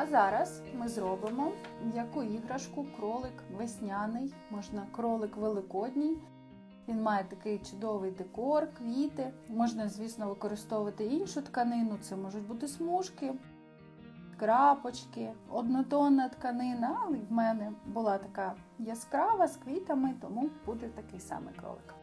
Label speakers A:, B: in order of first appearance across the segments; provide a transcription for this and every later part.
A: А зараз ми зробимо м'яку іграшку, кролик весняний, можна кролик великодній. Він має такий чудовий декор, квіти. Можна, звісно, використовувати іншу тканину. Це можуть бути смужки, крапочки, однотонна тканина, але в мене була така яскрава з квітами, тому буде такий самий кролик.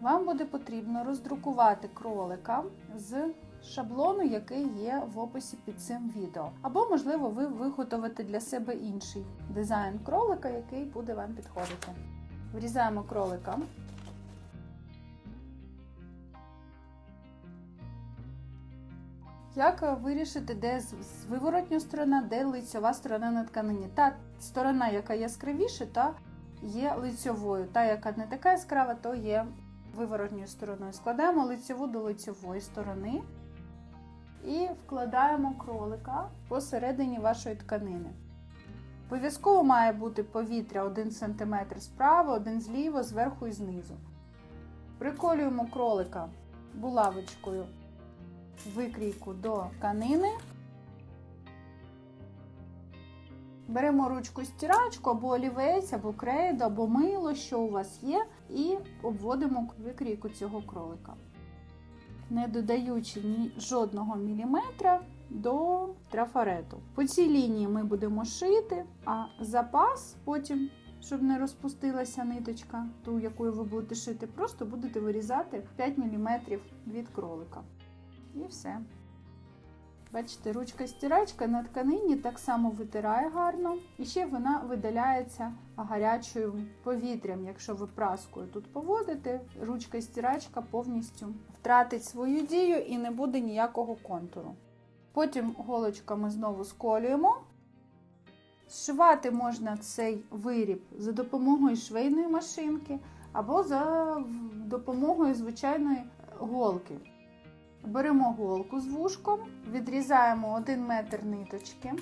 A: Вам буде потрібно роздрукувати кролика з шаблону, який є в описі під цим відео. Або, можливо, ви виготовите для себе інший дизайн кролика, який буде вам підходити. Врізаємо кролика. Як вирішити, де виворотня сторона, де лицьова сторона на тканині? Та сторона, яка яскравіша, та є лицьовою. Та, яка не така яскрава, то є виворотньою стороною. Складаємо лицьову до лицьової сторони і вкладаємо кролика посередині вашої тканини. Обов'язково має бути повітря 1 см справа, 1 зліва, зверху і знизу. Приколюємо кролика булавочкою викрійку до тканини. Беремо ручку стирачку або олівець, або крейду, або мило, що у вас є, і обводимо викрійку цього кролика, не додаючи ні жодного міліметра до трафарету. По цій лінії ми будемо шити, а запас потім, щоб не розпустилася ниточка, ту, якою ви будете шити, просто будете вирізати 5 мм від кролика. І все. Бачите, ручка-стирачка на тканині так само витирає гарно, і ще вона видаляється гарячим повітрям. Якщо ви праскою тут поводите, ручка-стирачка повністю втратить свою дію і не буде ніякого контуру. Потім голочками знову сколюємо. Зшивати можна цей виріб за допомогою швейної машинки або за допомогою звичайної голки. Беремо голку з вушком, відрізаємо 1 метр ниточки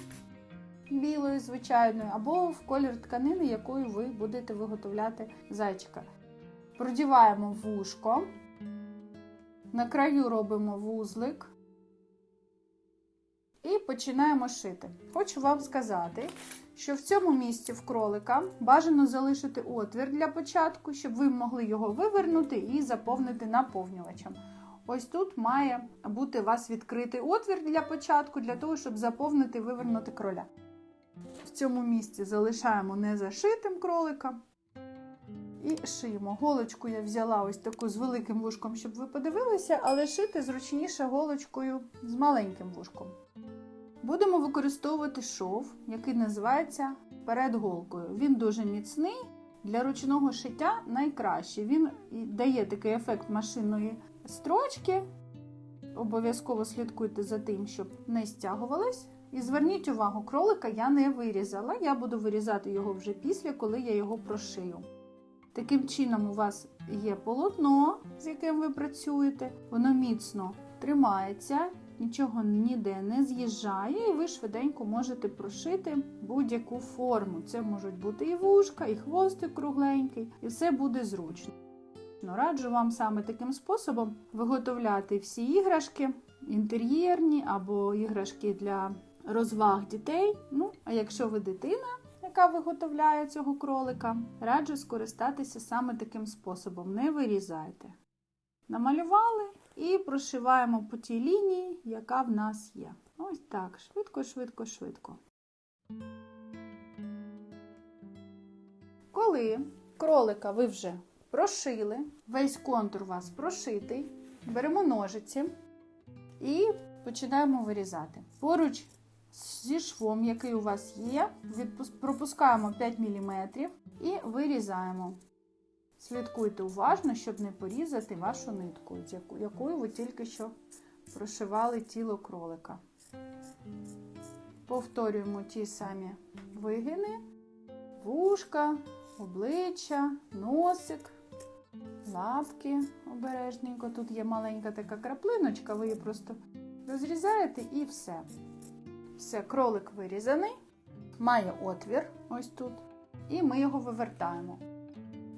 A: білої, звичайної, або в колір тканини, якою ви будете виготовляти зайчика. Продіваємо вушко, на краю робимо вузлик і починаємо шити. Хочу вам сказати, що в цьому місці в кролика бажано залишити отвір для початку, щоб ви могли його вивернути і заповнити наповнювачем. Ось тут має бути у вас відкритий отвір для початку, для того, щоб заповнити вивернути кроля. В цьому місці залишаємо незашитим кролика і шиємо. Голочку я взяла ось таку з великим вушком, щоб ви подивилися, але шити зручніше голочкою з маленьким вушком. Будемо використовувати шов, який називається перед голкою. Він дуже міцний. Для ручного шиття найкраще. Він дає такий ефект машинної строчки. Обов'язково слідкуйте за тим, щоб не стягувались. І зверніть увагу, кролика я не вирізала. Я буду вирізати його вже після, коли я його прошию. Таким чином, у вас є полотно, з яким ви працюєте, воно міцно тримається, нічого ніде не з'їжджає, і ви швиденько можете прошити будь-яку форму. Це можуть бути і вушка, і хвостик кругленький, і все буде зручно. Раджу вам саме таким способом виготовляти всі іграшки, інтер'єрні або іграшки для розваг дітей. Ну, а якщо ви дитина, яка виготовляє цього кролика, раджу скористатися саме таким способом. Не вирізайте. Намалювали і прошиваємо по тій лінії, яка в нас є. Ось так, швидко, швидко, швидко. Коли кролика ви вже прошили, весь контур у вас прошитий, беремо ножиці і починаємо вирізати. Поруч зі швом, який у вас є, пропускаємо 5 мм і вирізаємо. Слідкуйте уважно, щоб не порізати вашу нитку, якою ви тільки що прошивали тіло кролика. Повторюємо ті самі вигини, вушка, обличчя, носик, лапки обережненько. Тут є маленька така краплиночка, ви її просто розрізаєте і все. Все, кролик вирізаний, має отвір ось тут, і ми його вивертаємо.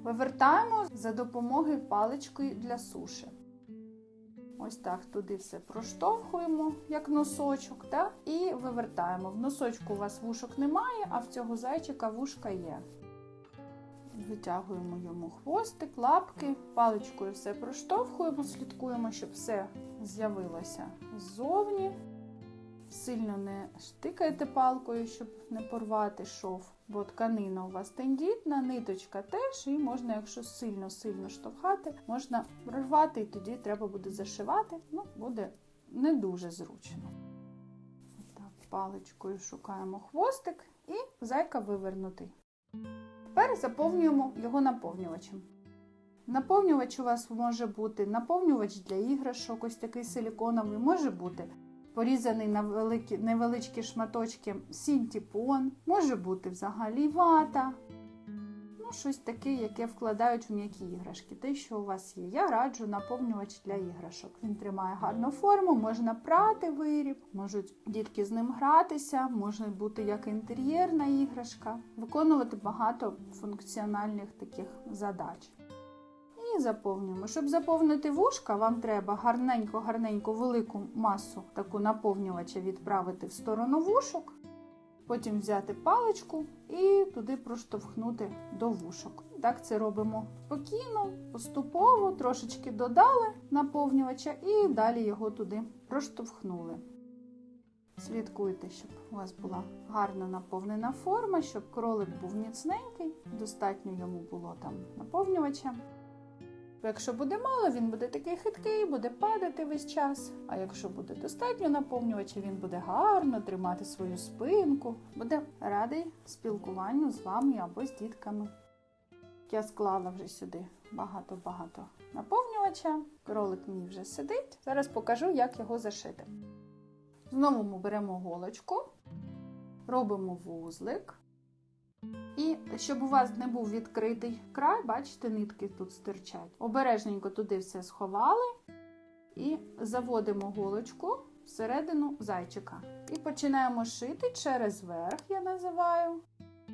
A: Вивертаємо за допомогою палички для суші. Ось так туди все проштовхуємо, як носочок, та? і вивертаємо. В носочку у вас вушок немає, а в цього зайчика вушка є. Витягуємо йому хвостик, лапки, паличкою все проштовхуємо, слідкуємо, щоб все з'явилося ззовні. Сильно не штикайте палкою, щоб не порвати шов, бо тканина у вас тендітна, ниточка теж, і можна, якщо сильно-сильно штовхати, можна прорвати, і тоді треба буде зашивати. Ну, буде не дуже зручно. Так, паличкою шукаємо хвостик і зайка вивернутий. Тепер заповнюємо його наповнювачем. Наповнювач у вас може бути наповнювач для іграшок, ось такий силіконовий, може бути порізаний на великі, невеличкі шматочки сінтіпон, може бути взагалі вата. Ну, щось таке, яке вкладають в м'які іграшки. Те, що у вас є. Я раджу наповнювач для іграшок. Він тримає гарну форму, можна прати виріб, можуть дітки з ним гратися, може бути як інтер'єрна іграшка, виконувати багато функціональних таких задач. І заповнюємо. Щоб заповнити вушка, вам треба гарненько-гарненько велику масу таку наповнювача відправити в сторону вушок. Потім взяти паличку і туди проштовхнути до вушок. Так це робимо спокійно, поступово, трошечки додали наповнювача і далі його туди проштовхнули. Слідкуйте, щоб у вас була гарно наповнена форма, щоб кролик був міцненький, достатньо йому було там наповнювача. Якщо буде мало, він буде такий хиткий, буде падати весь час. А якщо буде достатньо наповнювача, він буде гарно тримати свою спинку, буде радий спілкуванню з вами або з дітками. Я склала вже сюди багато-багато наповнювача. Кролик мій вже сидить. Зараз покажу, як його зашити. Знову ми беремо голочку, робимо вузлик. І щоб у вас не був відкритий край, бачите, нитки тут стирчать. Обережненько туди все сховали і заводимо голочку всередину зайчика. І починаємо шити через верх, я називаю,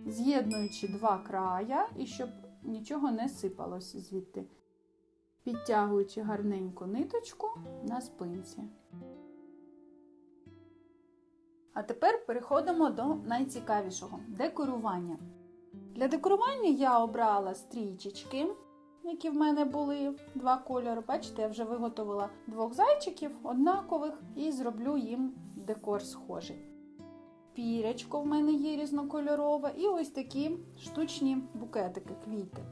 A: з'єднуючи два края, і щоб нічого не сипалося звідти, підтягуючи гарненько ниточку на спинці. А тепер переходимо до найцікавішого декорування. Для декорування я обрала стрічечки, які в мене були два кольори. Бачите, я вже виготовила двох зайчиків однакових і зроблю їм декор схожий. Пірячко в мене є різнокольорове, і ось такі штучні букетики, квіти.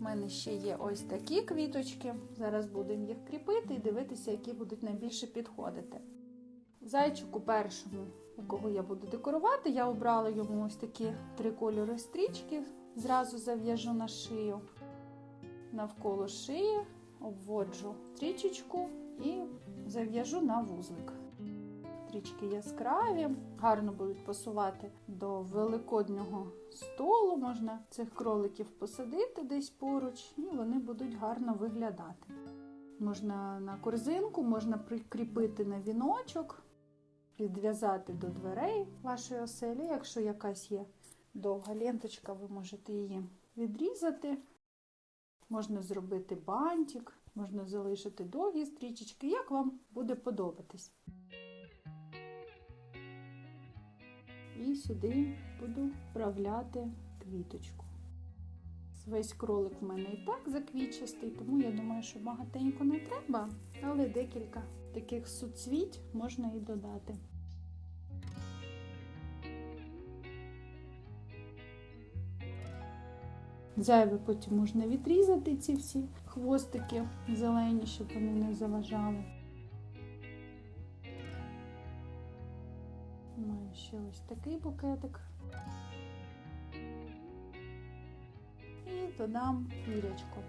A: У мене ще є ось такі квіточки. Зараз будемо їх кріпити і дивитися, які будуть найбільше підходити. Зайчику першому, якого я буду декорувати, я обрала йому ось такі три кольори стрічки, зразу зав'яжу на шию. Навколо шиї обводжу стрічечку і зав'яжу на вузлик. Стрічки яскраві, гарно будуть пасувати до великоднього столу. Можна цих кроликів посадити десь поруч, і вони будуть гарно виглядати. Можна на корзинку, можна прикріпити на віночок, підв'язати до дверей вашої оселі. Якщо якась є довга ленточка, ви можете її відрізати. Можна зробити бантик, можна залишити довгі стрічечки, як вам буде подобатись. І сюди буду вправляти квіточку. Весь кролик в мене і так заквітчастий, тому я думаю, що багатенько не треба, але декілька таких суцвіть можна і додати. Зайве потім можна відрізати ці всі хвостики зелені, щоб вони не заважали. Маю ще ось такий букетик. І додам пірячко.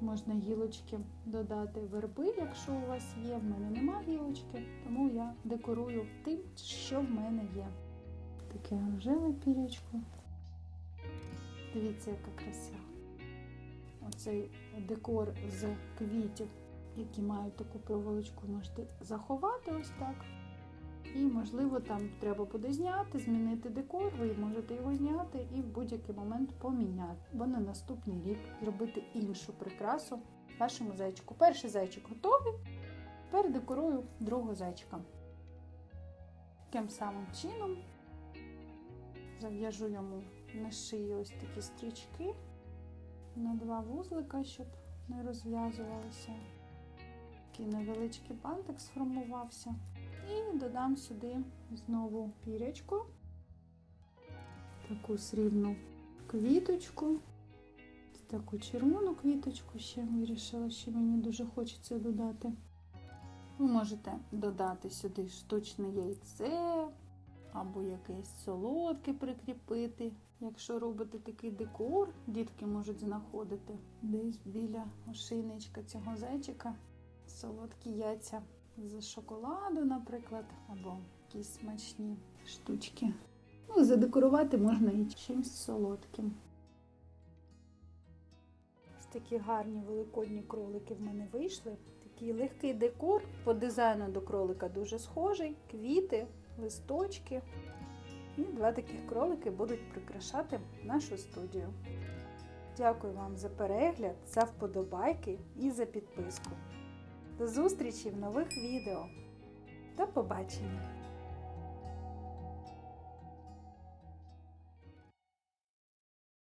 A: Можна гілочки додати верби, якщо у вас є. В мене нема гілочки, тому я декорую тим, що в мене є. Таке рожеве пірячко. Дивіться, яка краса. Оцей декор з квітів, які мають таку проволочку, можете заховати ось так. І, можливо, там треба буде зняти, змінити декор, ви можете його зняти і в будь-який момент поміняти, бо на наступний рік зробити іншу прикрасу вашому зайчику. Перший зайчик готовий. Тепер декорую другого зайчика. Таким самим чином зав'яжу йому на шиї ось такі стрічки на два вузлика, щоб не розв'язувалися. Такий невеличкий бантик сформувався. І додам сюди знову пірячку, таку срібну квіточку, таку червону квіточку ще вирішила, що мені дуже хочеться додати. Ви можете додати сюди штучне яйце або якесь солодке прикріпити. Якщо робите такий декор, дітки можуть знаходити десь біля ошейничка цього зайчика солодкі яйця з шоколаду, наприклад, або якісь смачні штучки. Ну, задекорувати можна і чимось солодким. Ось такі гарні великодні кролики в мене вийшли. Такий легкий декор по дизайну до кролика дуже схожий. Квіти, листочки. І два таких кролики будуть прикрашати нашу студію. Дякую вам за перегляд, за вподобайки і за підписку. До зустрічі в нових відео. До побачення!